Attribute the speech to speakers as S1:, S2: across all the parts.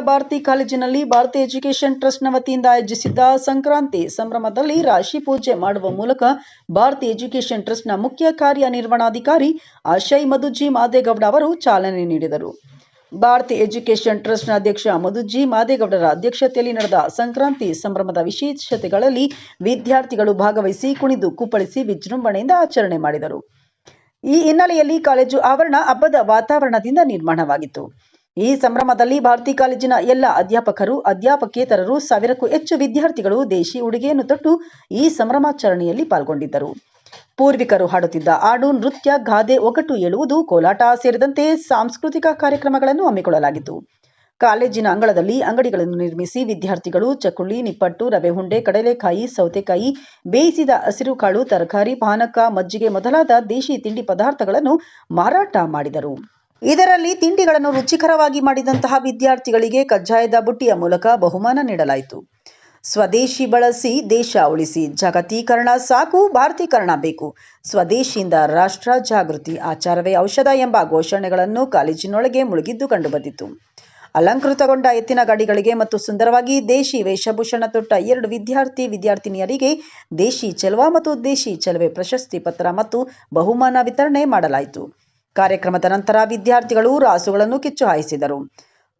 S1: ಭಾರತಿ ಕಾಲೇಜಿನಲ್ಲಿ ಭಾರತಿ ಎಜುಕೇಷನ್ ಟ್ರಸ್ಟ್ನ ವತಿಯಿಂದ ಆಯೋಜಿಸಿದ್ದ ಸಂಕ್ರಾಂತಿ ಸಂಭ್ರಮದಲ್ಲಿ ರಾಶಿ ಪೂಜೆ ಮಾಡುವ ಮೂಲಕ ಭಾರತಿ ಎಜುಕೇಷನ್ ಟ್ರಸ್ಟ್ನ ಮುಖ್ಯ ಕಾರ್ಯನಿರ್ವಹಣಾಧಿಕಾರಿ ಆಶಯ್ ಮಧುಜಿ ಮಾದೇಗೌಡ ಅವರು ಚಾಲನೆ ನೀಡಿದರು. ಭಾರತಿ ಎಜುಕೇಷನ್ ಟ್ರಸ್ಟ್ನ ಅಧ್ಯಕ್ಷ ಮಧುಜಿ ಮಾದೇಗೌಡರ ಅಧ್ಯಕ್ಷತೆಯಲ್ಲಿ ನಡೆದ ಸಂಕ್ರಾಂತಿ ಸಂಭ್ರಮದ ವಿಶೇಷತೆಗಳಲ್ಲಿ ವಿದ್ಯಾರ್ಥಿಗಳು ಭಾಗವಹಿಸಿ ಕುಣಿದು ಕುಪ್ಪಳಿಸಿ ವಿಜೃಂಭಣೆಯಿಂದ ಆಚರಣೆ ಮಾಡಿದರು. ಈ ಹಿನ್ನೆಲೆಯಲ್ಲಿ ಕಾಲೇಜು ಆವರಣ ಹಬ್ಬದ ವಾತಾವರಣದಿಂದ ನಿರ್ಮಾಣವಾಗಿತ್ತು. ಈ ಸಂಭ್ರಮದಲ್ಲಿ ಭಾರತಿ ಕಾಲೇಜಿನ ಎಲ್ಲ ಅಧ್ಯಾಪಕರು, ಅಧ್ಯಾಪಕೇತರರು, ಸಾವಿರಕ್ಕೂ ಹೆಚ್ಚು ವಿದ್ಯಾರ್ಥಿಗಳು, ದೇಶಿ ಉಡುಗೆಯನ್ನು ತೊಟ್ಟು ಈ ಸಂಭ್ರಮಾಚರಣೆಯಲ್ಲಿ ಪಾಲ್ಗೊಂಡಿದ್ದರು. ಪೂರ್ವಿಕರು ಹಾಡುತ್ತಿದ್ದ ಹಾಡು ನೃತ್ಯ, ಗಾದೆ, ಒಗಟು ಹೇಳುವುದು ಕೋಲಾಟ ಸೇರಿದಂತೆ ಸಾಂಸ್ಕೃತಿಕ ಕಾರ್ಯಕ್ರಮಗಳನ್ನು ಹಮ್ಮಿಕೊಳ್ಳಲಾಗಿತ್ತು. ಕಾಲೇಜಿನ ಅಂಗಳದಲ್ಲಿ ಅಂಗಡಿಗಳನ್ನು ನಿರ್ಮಿಸಿ ವಿದ್ಯಾರ್ಥಿಗಳು ಚಕುಳ್ಳಿ ನಿಪ್ಪಟ್ಟು, ರವೆ ಹುಂಡೆ ಕಡಲೆಕಾಯಿ, ಸೌತೆಕಾಯಿ, ಬೇಯಿಸಿದ ಹಸಿರು ಕಾಳು, ತರಕಾರಿ, ಪಾನಕ, ಮಜ್ಜಿಗೆ ಮೊದಲಾದ ದೇಶಿ ತಿಂಡಿ ಪದಾರ್ಥಗಳನ್ನು ಮಾರಾಟ ಮಾಡಿದರು. ಇದರಲ್ಲಿ ತಿಂಡಿಗಳನ್ನು ರುಚಿಕರವಾಗಿ ಮಾಡಿದಂತಹ ವಿದ್ಯಾರ್ಥಿಗಳಿಗೆ ಕಜ್ಜಾಯದ ಬುಟ್ಟಿಯ ಮೂಲಕ ಬಹುಮಾನ ನೀಡಲಾಯಿತು. ಸ್ವದೇಶಿ ಬಳಸಿ, ದೇಶ ಉಳಿಸಿ, ಜಾಗತೀಕರಣ ಸಾಕು, ಭಾರತೀಕರಣ ಬೇಕು. ಸ್ವದೇಶಿಯಿಂದ ರಾಷ್ಟ್ರ ಜಾಗೃತಿ, ಆಚಾರವೇ ಔಷಧ ಎಂಬ ಘೋಷಣೆಗಳನ್ನು ಕಾಲೇಜಿನೊಳಗೆ ಮುಳುಗಿದ್ದು ಕಂಡುಬಂದಿತು. ಅಲಂಕೃತಗೊಂಡ ಎತ್ತಿನ ಗಾಡಿಗಳಿಗೆ ಮತ್ತು ಸುಂದರವಾಗಿ ದೇಶಿ ವೇಷಭೂಷಣ ತೊಟ್ಟ ಎರಡು ವಿದ್ಯಾರ್ಥಿ ವಿದ್ಯಾರ್ಥಿನಿಯರಿಗೆ ದೇಶಿ ಚೆಲುವ ಮತ್ತು ದೇಶಿ ಚೆಲುವೆ ಪ್ರಶಸ್ತಿ ಪತ್ರ ಮತ್ತು ಬಹುಮಾನ ವಿತರಣೆ ಮಾಡಲಾಯಿತು. ಕಾರ್ಯಕ್ರಮದ ನಂತರ ವಿದ್ಯಾರ್ಥಿಗಳು ರಾಸುಗಳನ್ನು ಕಿಚ್ಚು ಹಾಯಿಸಿದರು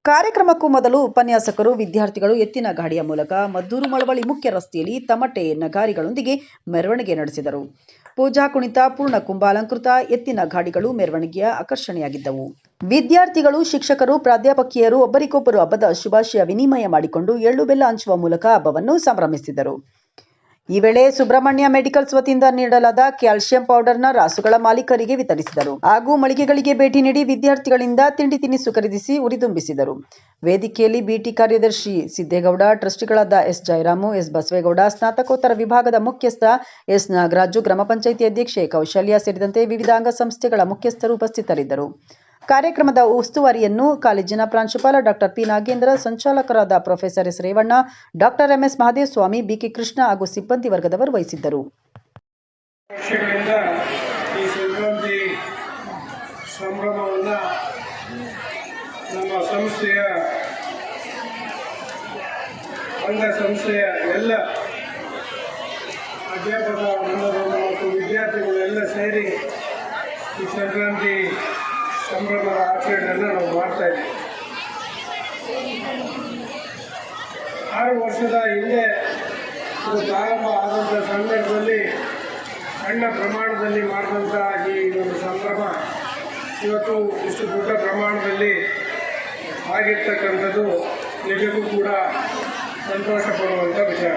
S1: ಕಾರ್ಯಕ್ರಮಕ್ಕೂ ಮೊದಲು ಉಪನ್ಯಾಸಕರು, ವಿದ್ಯಾರ್ಥಿಗಳು ಎತ್ತಿನ ಗಾಡಿಯ ಮೂಲಕ ಮದ್ದೂರು ಮಳವಳ್ಳಿ ಮುಖ್ಯ ರಸ್ತೆಯಲ್ಲಿ ತಮಟೆ ನಗಾರಿಗಳೊಂದಿಗೆ ಮೆರವಣಿಗೆ ನಡೆಸಿದರು. ಪೂಜಾ ಕುಣಿತ, ಪೂರ್ಣ ಕುಂಭಾಲಂಕೃತ, ಎತ್ತಿನ ಗಾಡಿಗಳು ಮೆರವಣಿಗೆಯ ಆಕರ್ಷಣೆಯಾಗಿದ್ದವು. ವಿದ್ಯಾರ್ಥಿಗಳು, ಶಿಕ್ಷಕರು, ಪ್ರಾಧ್ಯಾಪಕಿಯರು, ಒಬ್ಬರಿಗೊಬ್ಬರು ಹಬ್ಬದ ಶುಭಾಶಯ ವಿನಿಮಯ ಮಾಡಿಕೊಂಡು ಎಳ್ಳು ಬೆಲ್ಲ ಹಂಚುವ ಮೂಲಕ ಹಬ್ಬವನ್ನು ಸಂಭ್ರಮಿಸಿದರು. ಈ ವೇಳೆ ಸುಬ್ರಹ್ಮಣ್ಯ ಮೆಡಿಕಲ್ಸ್ ವತಿಯಿಂದ ನೀಡಲಾದ ಕ್ಯಾಲ್ಸಿಯಂ ಪೌಡರ್ನ ರಾಸುಗಳ ಮಾಲೀಕರಿಗೆ ವಿತರಿಸಿದರು. ಹಾಗೂ ಮಳಿಗೆಗಳಿಗೆ ಭೇಟಿ ನೀಡಿ ವಿದ್ಯಾರ್ಥಿಗಳಿಂದ ತಿಂಡಿ ತಿನಿಸು ಖರೀದಿಸಿ ಉರಿದುಂಬಿಸಿದರು. ವೇದಿಕೆಯಲ್ಲಿ ಬಿಟಿ ಕಾರ್ಯದರ್ಶಿ ಸಿದ್ದೇಗೌಡ, ಟ್ರಸ್ಟಿಗಳಾದ ಎಸ್. ಜಯರಾಮು, ಎಸ್. ಬಸವೇಗೌಡ, ಸ್ನಾತಕೋತ್ತರ ವಿಭಾಗದ ಮುಖ್ಯಸ್ಥ ಎಸ್. ನಾಗರಾಜು, ಗ್ರಾಮ ಪಂಚಾಯಿತಿ ಅಧ್ಯಕ್ಷೆ ಕೌಶಲ್ಯ ಸೇರಿದಂತೆ ವಿವಿಧ ಅಂಗಸಂಸ್ಥೆಗಳ ಮುಖ್ಯಸ್ಥರು ಉಪಸ್ಥಿತರಿದ್ದರು. ಕಾರ್ಯಕ್ರಮದ ಉಸ್ತುವಾರಿಯನ್ನು ಕಾಲೇಜಿನ ಪ್ರಾಂಶುಪಾಲ doctor P Nagendra, ಸಂಚಾಲಕರಾದ professor S Revanna, doctor MS Mahadevaswamy BK Krishna ಹಾಗೂ ಸಿಬ್ಬಂದಿ ವರ್ಗದವರು ವಹಿಸಿದ್ದರು.
S2: ವರ್ಷಗಳಿಂದ ಈ ಅಂಗ ನಮ್ಮ ಸಂಸ್ಥೆಯ ಎಲ್ಲ ಅಧ್ಯಾಪಕ ಮತ್ತು ವಿದ್ಯಾರ್ಥಿಗಳು ಎಲ್ಲ ಸೇರಿ ಈ ಆರು ವರ್ಷದ ಹಿಂದೆ ಇದು ಪ್ರಾರಂಭ ಆದಂಥ ಸಂದರ್ಭದಲ್ಲಿ ಸಣ್ಣ ಪ್ರಮಾಣದಲ್ಲಿ ಮಾಡಿದಂಥ ಈ ಒಂದು ಸಂಭ್ರಮ ಇವತ್ತು ಇಷ್ಟು ದೊಡ್ಡ ಪ್ರಮಾಣದಲ್ಲಿ ಆಗಿರ್ತಕ್ಕಂಥದ್ದು ನಿಜಕ್ಕೂ ಕೂಡ ಸಂತೋಷ ಪಡುವಂಥ ವಿಚಾರ.